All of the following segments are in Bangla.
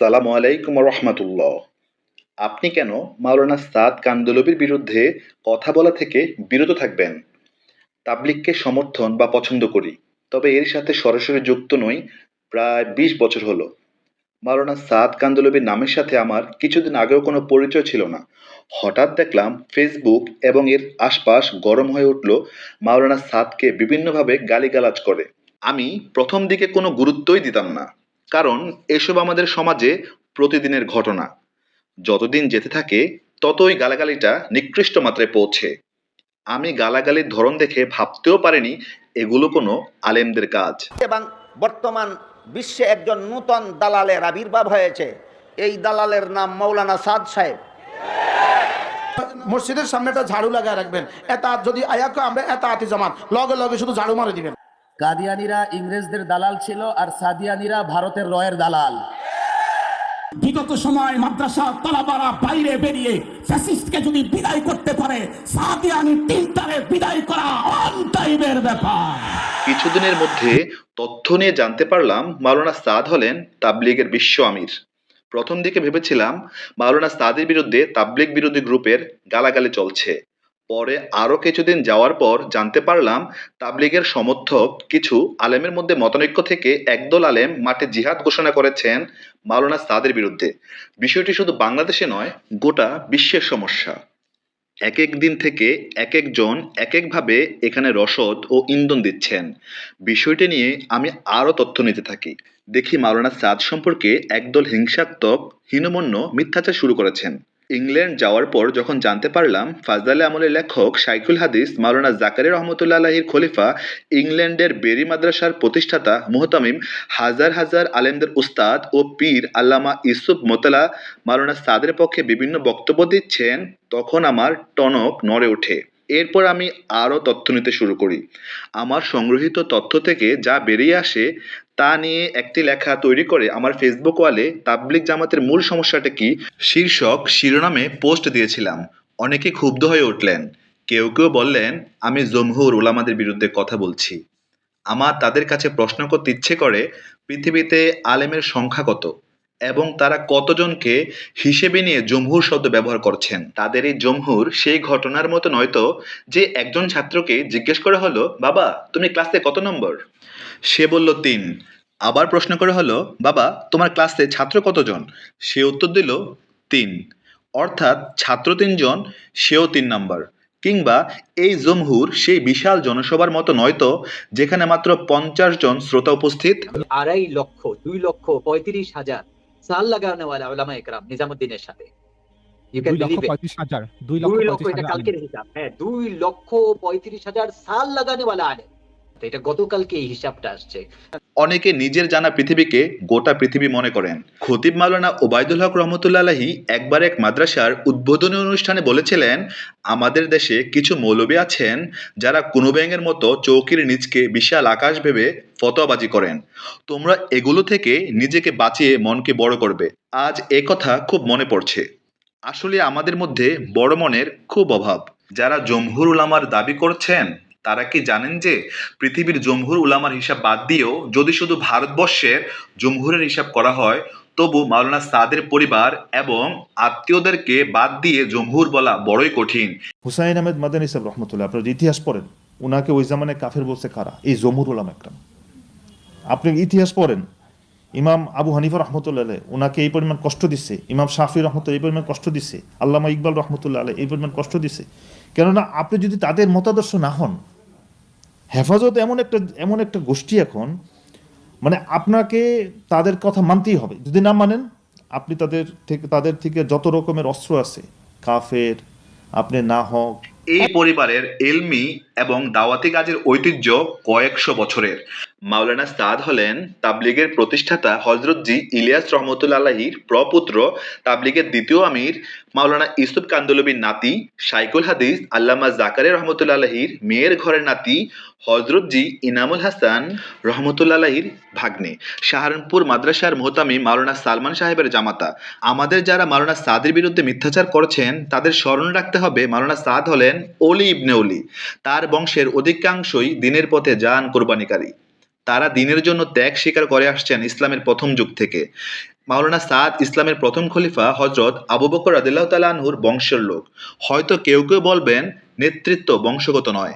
আসসালামু আলাইকুম রহমতুল্লাহ। আপনি কেন মাওলানা সাদ কান্দলবির বিরুদ্ধে কথা বলা থেকে বিরত থাকবেন? তাবলিগকে সমর্থন বা পছন্দ করি, তবে এর সাথে সরাসরি যুক্ত নই, প্রায় বিশ বছর হলো। মাওলানা সাদ কান্দলবির নামের সাথে আমার কিছুদিন আগেও কোনো পরিচয় ছিল না। হঠাৎ দেখলাম ফেসবুক এবং এর আশপাশ গরম হয়ে উঠল, মাওলানা সাদকে বিভিন্নভাবে গালিগালাজ করে। আমি প্রথম দিকে কোনো গুরুত্বই দিতাম না। কারণ এসব আমাদের সমাজে প্রতিদিনের ঘটনা। যতদিন যেতে থাকে ততই গালাগালিটা নিকৃষ্ট মাত্রায় পৌঁছে। আমি গালাগালির ধরন দেখে ভাবতেও পারিনি এগুলো কোনো আলেমদের কাজ। এবং বর্তমান বিশ্বে একজন নূতন দালালের আবির্ভাব হয়েছে। এই দালালের নাম মৌলানা সাদ সাহেব। মসজিদের সামনে একটা ঝাড়ু লাগায় রাখবেন। এটা যদি আয়াকে আমরা এটা আতি জামান। লগে লগে শুধু ঝাড়ু মারে দিবেন। কাদিয়ানিরা ইংরেজদের দালাল ছিল আর সাদিয়ানিরা ভারতের রয়ের দালাল। বিগত সময় মাদ্রাসা তালাবারা বাইরে বেরিয়ে ফ্যাসিস্টকে যদি বিদায় করতে পারে সাদিয়ানি তিনটারে বিদায় করা অন টাইমের ব্যাপার। কিছুদিনের মধ্যে তথ্য নিয়ে জানতে পারলাম মাওলানা সাদ হলেন তাবলিগের বিশ্ব আমির। প্রথম দিকে ভেবেছিলাম মাওলানা সাদের বিরুদ্ধে তাবলিগ বিরোধী গ্রুপের গালাগালি চলছে। পরে আরও কিছুদিন যাওয়ার পর জানতে পারলাম তাবলিগের সমর্থক কিছু আলেমের মধ্যে মতনৈক্য থেকে একদল আলেম মাঠে জিহাদ ঘোষণা করেছেন মাওলানা সাদের বিরুদ্ধে। বিষয়টি শুধু বাংলাদেশে নয়, গোটা বিশ্বের সমস্যা। এক এক দিন থেকে এক একজন এক একভাবে এখানে রসদ ও ইন্ধন দিচ্ছেন। বিষয়টি নিয়ে আমি আরও তথ্য নিতে থাকি। দেখি মাওলানা সাদ সম্পর্কে একদল হিংসাত্মক, হীনমন্য মিথ্যাচার শুরু করেছেন। ইংল্যান্ড যাওয়ার পর যখন জানতে পারলাম ফাজদালে আমলের লেখক শাইখুল হাদিস, মাওলানা জাকারি রহমতুল্লাহ আলাহির খলিফা, ইংল্যান্ডের বেরি মাদ্রাসার প্রতিষ্ঠাতা মুহতামিম, হাজার হাজার আলেমদের উস্তাদ ও পীর আল্লামা ইসুফ মোতালা, মাওলানা সাদের পক্ষে বিভিন্ন বক্তব্য দিচ্ছেন, তখন আমার টনক নড়ে ওঠে। এরপর আমি আরও তথ্য নিতে শুরু করি। আমার সংগৃহীত তথ্য থেকে যা বেরিয়ে আসে তা নিয়ে একটি লেখা তৈরি করে আমার ফেসবুক ওয়ালে তাবলিগ জামাতের মূল সমস্যাটা কি? শীর্ষক শিরোনামে পোস্ট দিয়েছিলাম। অনেকে ক্ষুব্ধ হয়ে উঠলেন। কেউ কেউ বললেন, আমি জমহুর ওলামাদের বিরুদ্ধে কথা বলছি। আমার তাদের কাছে প্রশ্ন করতে ইচ্ছে করে, পৃথিবীতে আলেমের সংখ্যা কত? এবং তারা কতজনকে হিসেবে নিয়ে জমহুর শব্দ ব্যবহার করছেন? তাদের এই জমহুর সেই ঘটনার মতো নয়তো যে একজন ছাত্রকে জিজ্ঞেস করা হলো, বাবা, তুমি ক্লাসে কত নম্বর? সে বলল তিন। আবার প্রশ্ন করা হলো বাবা তোমার ক্লাসে ছাত্র কতজন? সে উত্তর দিল তিন। অর্থাৎ ছাত্র তিনজন সেও তিন নম্বর। কিংবা এই জমহুর সেই বিশাল জনসভার মতো নয়তো যেখানে মাত্র পঞ্চাশ জন শ্রোতা উপস্থিত? আড়াই লক্ষ দুই লক্ষ পঁয়ত্রিশ হাজার। সাল লাগানো ওলামা একরাম নিজামুদ্দিনের সাথে। দুই লক্ষ পঁয়ত্রিশ হাজার দুই লক্ষ পঁয়ত্রিশ হাজার কালকের হিসাব। হ্যাঁ দুই লক্ষ পঁয়ত্রিশ হাজার সাল লাগানে ওয়ালা আলেম। এটা গতকালকে এই হিসাবটা আসছে। অনেকে নিজের জানা পৃথিবীকে গোটা পৃথিবী মনে করেন। খতিব মাওলানা ওবায়দুল হক রহমতুল্লাহ আলাহি একবার এক মাদ্রাসার উদ্বোধনী অনুষ্ঠানে বলেছিলেন, আমাদের দেশে কিছু মৌলবী আছেন যারা কোনো ব্যাঙের মতো চৌকির নিচকে বিশাল আকাশ ভেবে ফতোয়াবাজি করেন। তোমরা এগুলো থেকে নিজেকে বাঁচিয়ে মনকে বড় করবে। আজ এ কথা খুব মনে পড়ছে। আসলে আমাদের মধ্যে বড় মনের খুব অভাব। যারা জমহুর উলামার দাবি করছেন তারা কি জানেন যে পৃথিবীর জমহুর উলামার হিসাব বাদ দিয়েও যদি শুধু ভারতবর্ষের জমহুরের হিসাব করা হয়, তবু মাওলানা সাদের পরিবার এবং আত্মীয়দেরকে বাদ দিয়ে জমহুর বলা বড়ই কঠিন। হুসাইন আহমেদ মাদানী সাহেব রহমতুল্লাহ, আপনার ইতিহাস পড়েন ওনাকে ওই জামানে কাফের বলছে কারা? এই জমুর উলাম একরাম। আপনি ইতিহাস পড়েন, ইমাম আবু হানিফা রহমতুল্লাহ ওনাকে এই পরিমাণ কষ্ট দিচ্ছে, ইমাম শাফি রহমতুল্লাহ এই পরিমাণ কষ্ট দিচ্ছে, আল্লামা ইকবাল রহমতুল্লাহ আলহ এই পরিমাণ কষ্ট দিচ্ছে। কেননা আপনি যদি তাদের মতাদর্শ না হন, হেফাজত এমন একটা এমন একটা গোষ্ঠী এখন মানে আপনাকে তাদের কথা মানতেই হবে। যদি না মানেন, আপনি তাদের থেকে তাদের থেকে যত রকমের অস্ত্র আছে, কাফের, আপনি না হক। এই পরিবারের এলমি এবং দাওয়াতি কাজের ঐতিহ্য কয়েকশো বছরের। মাওলানা সাদ হলেন তাবলিগের প্রতিষ্ঠাতা হজরত জি ইলিয়াস রহমতুল আলাহির প্রপুত্র তাবলিগের দ্বিতীয় আমির মাওলানা ইউসুফ কান্দলবির নাতি শাইকুল হাদিস আল্লামা জাকারে রহমতুল আলাহির মেয়ের ঘরের নাতি হজরত জি ইনামুল হাসান রহমতুল্লাহ আলাহির ভাগ্নে। সাহারানপুর মাদ্রাসার মোহতামি মাওলানা সালমান সাহেবের জামাতা। আমাদের যারা মাওলানা সাদের বিরুদ্ধে মিথ্যাচার করছেন, তাদের স্মরণ রাখতে হবে মাওলানা সাদ হলেন অলি ইবনে অলি তার বংশের অধিকাংশই দিনের পথে যান কোরবানিকারী। তারা দিনের জন্য ত্যাগ স্বীকার করে আসছেন ইসলামের প্রথম যুগ থেকে। মাওলানা সাদ ইসলামের প্রথম খলিফা হজরত আবু বকর তালাহুর বংশের লোক। হয়তো কেউ কেউ বলবেন, নেতৃত্ব বংশগত নয়,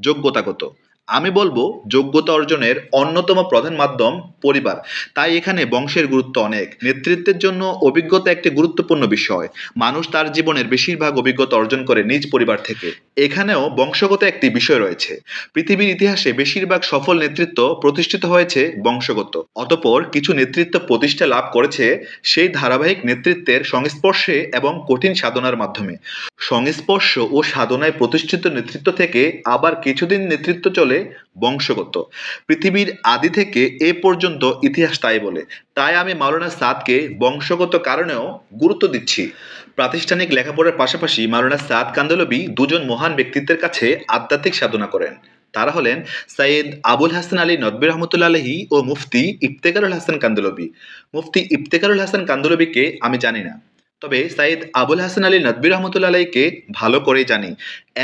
যোগ্যতাগত। আমি বলব, যোগ্যতা অর্জনের অন্যতম প্রধান মাধ্যম পরিবার। তাই এখানে বংশের গুরুত্ব অনেক। নেতৃত্বের জন্য অভিজ্ঞতা একটি গুরুত্বপূর্ণ বিষয়। মানুষ তার জীবনের বেশিরভাগ অভিজ্ঞতা অর্জন করে নিজ পরিবার থেকে। এখানেও বংশগত একটি বিষয় রয়েছে। পৃথিবীর ইতিহাসে বেশিরভাগ সফল নেতৃত্ব প্রতিষ্ঠিত হয়েছে বংশগত। অতপর কিছু নেতৃত্ব প্রতিষ্ঠা লাভ করেছে সেই ধারাবাহিক নেতৃত্বের সংস্পর্শে এবং কঠিন সাধনার মাধ্যমে। সংস্পর্শ ও সাধনায় প্রতিষ্ঠিত নেতৃত্ব থেকে আবার কিছুদিন নেতৃত্ব চলে বংশগত। পৃথিবীর আদি থেকে এ পর্যন্ত ইতিহাস তাই বলে। তাই আমি মাওলানা সাদকে বংশগত কারণেও গুরুত্ব দিচ্ছি। প্রাতিষ্ঠানিক লেখাপড়ার পাশাপাশি মাওলানা সাদ কান্দলবি দুজন মহান ব্যক্তিত্বের কাছে আধ্যাত্মিক সাধনা করেন। তারা হলেন সাইয়েদ আবুল হাসান আলী নদবির রহমতুল্লা আলহি ও মুফতি ইফতেকারুল হাসান কান্দলবি। মুফতি ইফতেকারুল হাসান কান্দলবিকে আমি জানি না। তবে সাইদ আবুল হাসান আলী নদবির রহমতুল্লা আলাইকে ভালো করেই জানি।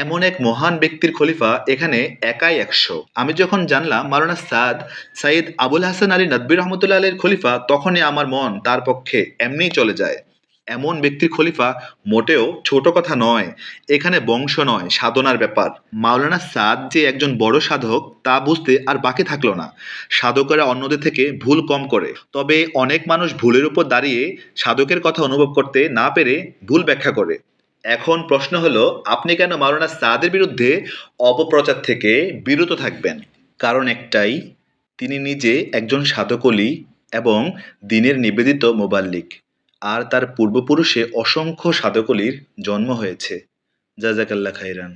এমন এক মহান ব্যক্তির খলিফা এখানে একাই একশো। আমি যখন জানলাম মারোনা সাদ সাইদ আবুল হাসান আলী নদবির রহমতুল্লা আলীর খলিফা, তখনই আমার মন তার পক্ষে এমনিই চলে যায়। এমন ব্যক্তির খলিফা মোটেও ছোট কথা নয়, এখানে বংশ নয়, সাধনার ব্যাপার। মাওলানা সাদ যে একজন বড় সাধক, তা বুঝতে আর বাকি থাকল না। সাধকেরা অন্যদের থেকে ভুল কম করে। তবে অনেক মানুষ ভুলের উপর দাঁড়িয়ে সাধকের কথা অনুভব করতে না পেরে ভুল ব্যাখ্যা করে। এখন প্রশ্ন হলো, আপনি কেন মাওলানা সাদের বিরুদ্ধে অপপ্রচার থেকে বিরত থাকবেন? কারণ একটাই, তিনি নিজে একজন সাধকলি এবং দিনের নিবেদিত মোবাল্লিক। আর তার পূর্বপুরুষে অসংখ্য সাধকলির জন্ম হয়েছে। জাজাকাল্লা খাইরান